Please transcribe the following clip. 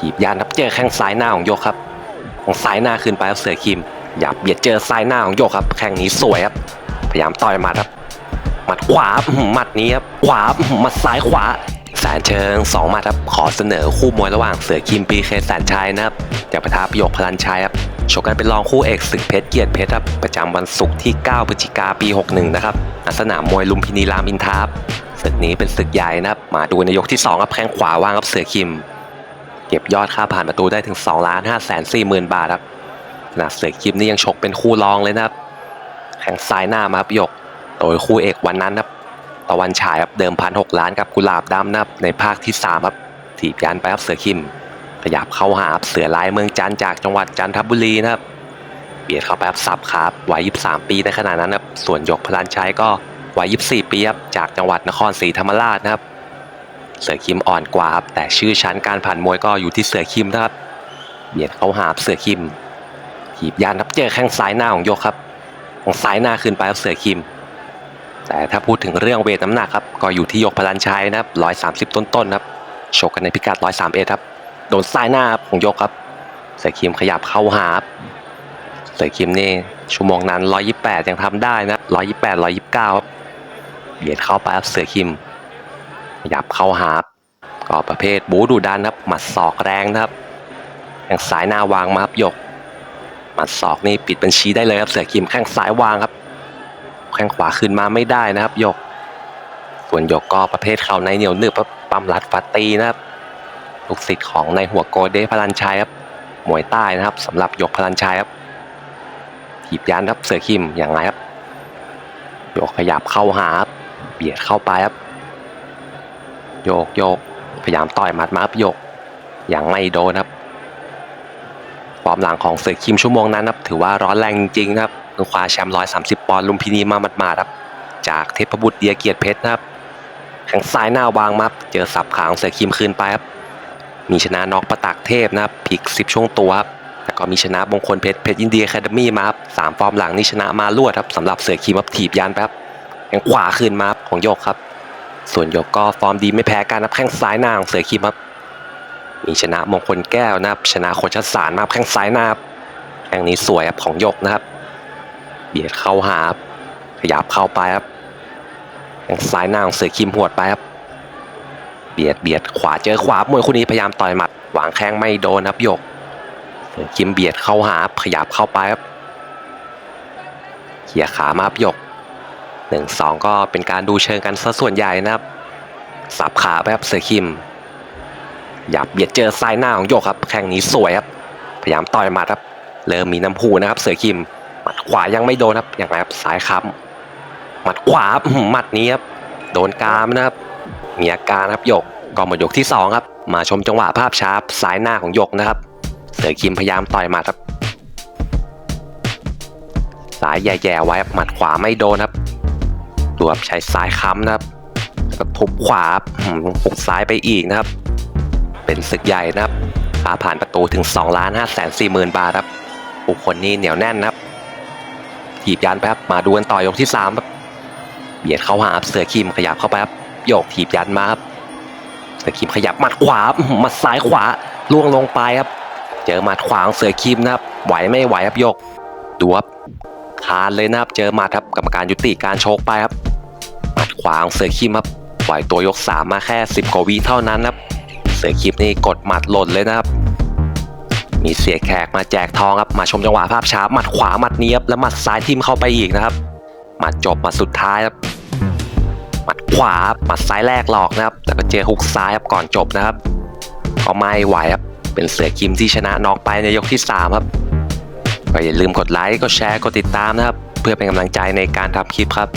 ถีบยานครับเจอแข้งซ้ายหน้าของโยกครับ ของซ้ายหน้าขึ้นไปครับเสือคิม อย่าเบียดเจอซ้ายหน้าของโยกครับแข้งนี้สวยครับ พยายามต่อยหมัดครับหมัดขวาหมัดนี้ครับขวาหมัดซ้ายขวาแสนเชิงสองหมัดครับขอเสนอคู่มวยระหว่างเสือคิมปีเคแสนชัยนะครับจากประทาประโยคพลันชัยครับชกกันเป็นรองคู่เอกศึกเพชรเกียรติเพชรครับประจำวันศุกร์ที่ 9 พฤศจิกาปี 61 นะครับสนามมวยลุมพินีรามอินทับศึกนี้เป็นศึกใหญ่นะครับ มาดูในยกที่สองครับแข้งขวาวางครับเสือคิม เก็บยอดค่าผ่านประตูได้ถึง2ล้าน5แสน4หมื่นบาทครับขณะเสือคิมนี่ยังชกเป็นคู่รองเลยนะครับแข่งซ้ายหน้ามาครับยก โดยคู่เอกวันนั้นครับตะวันฉายครับเดิมพันหกล้านกับกุหลาบดำนะครับในภาคที่สามครับถีบยันไปครับเสือคิม ขยับเข้าหาเสือลายเมืองจันจากจังหวัดจันทบุรีนะครับเบียดเข้าไปครับซับครับวัย 23 ปีในขณะนั้นครับส่วนยกพลันชัยก็วัย 24 ปีครับจากจังหวัดนครศรีธรรมราชนะครับ เสือคิมอ่อนกว่าครับแต่ชื่อชั้นการผ่านมวยก็อยู่ที่เสือคิมนะครับเบียดเข้าหาเสือคิมถีบยานครับเจอแข้งซ้ายหน้าของโยกครับของซ้ายหน้าขึ้นไปครับเสือคิม แต่ถ้าพูดถึงเรื่องเวทน้ำหนักครับก็อยู่ที่ยกพลันชัยนะครับ130ต้นๆครับชกกันในพิกัด131ครับโดนซ้ายหน้าของโยกครับ เสือคิมขยับเข้าหาเสือคิมนี่ชั่วโมงนั้น128ยังทำได้นะ128 129ครับเบียดเข้าไปครับเสือคิม ขยับเข้าหาก็ประเภทบูดูดันครับ หมัดศอกแรงนะครับแข้งซ้ายหน้าวางมาครับยก หมัดศอกนี่ปิดบัญชีได้เลยครับ เสือคิมแข้งซ้ายวางครับ แข้งขวาขึ้นมาไม่ได้นะครับยก ส่วนยกก็ประเภทเข่าในเหนียวหนึบครับปั๊มรัดฟัดตีนะครับ ลูกศิษย์ของในายหัวโกเดพลันชัยครับ มวยใต้นะครับสำหรับยกพลันชัยครับถีบยันครับเสือคิมอย่างไรครับยกขยับเข้าหาครับเบียดเข้าไปครับ โยกโยกพยายามต่อยหมัดมาครับโยก อย่างไม่โดนครับฟอร์มหลังของเสือคิมชั่วโมงนั้นครับถือว่าร้อนแรงจริงๆนะครับเพิ่งคว้าแชมป์130ปอนด์ลุมพินีมาหมาดๆครับ จากเทพบุตรเดียเกียรติเพชรนะครับแข้งซ้ายหน้าวางมาเจอสับขาของเสือคิมคืนไปครับมีชนะน็อกประตักเทพนะครับพลิก10ช่วงตัวครับแล้วก็มีชนะมงคลเพชรเพชรอินเดียแคดมี่มาครับสามฟอร์มหลังนี่ชนะมาลวดครับสำหรับเสือคิมครับถีบยันไปครับแข้งขวาคืนมาครับของโยกครับ ส่วนหยกก็ฟอร์มดีไม่แพ้กันนะครับแข้งซ้ายหน้าของเสือคิมครับ มีชนะมงคลแก้วนะครับชนะโคชสารมาครับแข้งซ้ายหน้าครับแข้งนี้สวยครับของหยกนะครับ เบียดเข้าหาขยับเข้าไปครับแข้งซ้ายหน้าของเสือคิมหวดไปครับ เบียดเบียดขวาเจอขวามวยคู่นี้พยายามต่อยหมัดวางแข้งไม่โดนครับหยกเสือคิมเบียดเข้าหาขยับเข้าไปครับเขี่ยขามาครับยก หนึ่งสองก็เป็นการดูเชิงกันซะส่วนใหญ่นะครับ สับขาไปครับเสือคิม หยับเบียดเจอซ้ายหน้าของโยกครับ แข้งนี้สวยครับ พยายามต่อยหมัดครับ เริ่มมีน้ำหูนะครับ เสือคิม หมัดขวายังไม่โดนครับ อย่างไรครับซ้ายค้ำหมัดขวาหมัดนี้ครับ โดนกามนะครับ มีอาการครับโยกก่อนหมดยกที่สองครับ มาชมจังหวะภาพช้าซ้ายหน้าของโยกนะครับ เสือคิมพยายามต่อยหมัดครับสายแย่ๆไว้หมัดขวาไม่โดนครับ ดูครับใช้ซ้ายค้ำนะครับแล้วก็ทุบขวาหุกซ้ายไปอีกนะครับ เป็นศึกใหญ่นะครับพาผ่านประตูถึง2ล้าน5แสน4หมื่นบาทครับผู้คนนี่เหนียวแน่นนะครับถีบยันไปครับมาดูกันต่อยกที่3ครับเบียดเข้าหาเสือคิมขยับเข้าไปครับโยกถีบยันมาครับเสือคิมขยับหมัดขวาหมัดซ้ายขวาล่วงลงไปครับ เจอหมัดขวาของเสือคิมนะครับไหวไม่ไหวครับโยกดูครับคานเลยนะครับเจอหมัดครับกรรมการยุติการโชกไปครับ ขวาของเสือคิมครับปล่อยตัวยกสามมาแค่ 10กว่าวิเท่านั้นนะครับ เสือคิมนี่กดหมัดหล่นเลยนะครับ มีเสียแขกมาแจกทองครับมาชมจังหวะภาพช้าหมัดขวาหมัดเนี้ยบแล้วหมัดซ้ายทิมเข้าไปอีกนะครับหมัดจบหมัดสุดท้ายครับหมัดขวาหมัดซ้ายแรกหลอกนะครับแล้วก็เจอฮุกซ้ายครับก่อนจบนะครับก็ไม่ไหวครับเป็นเสือคิมที่ชนะน็อกไปในยกที่สามครับก็อย่าลืมกดไลค์กดแชร์กดติดตามนะครับ เพื่อเป็นกำลังใจในการทำคลิปครับ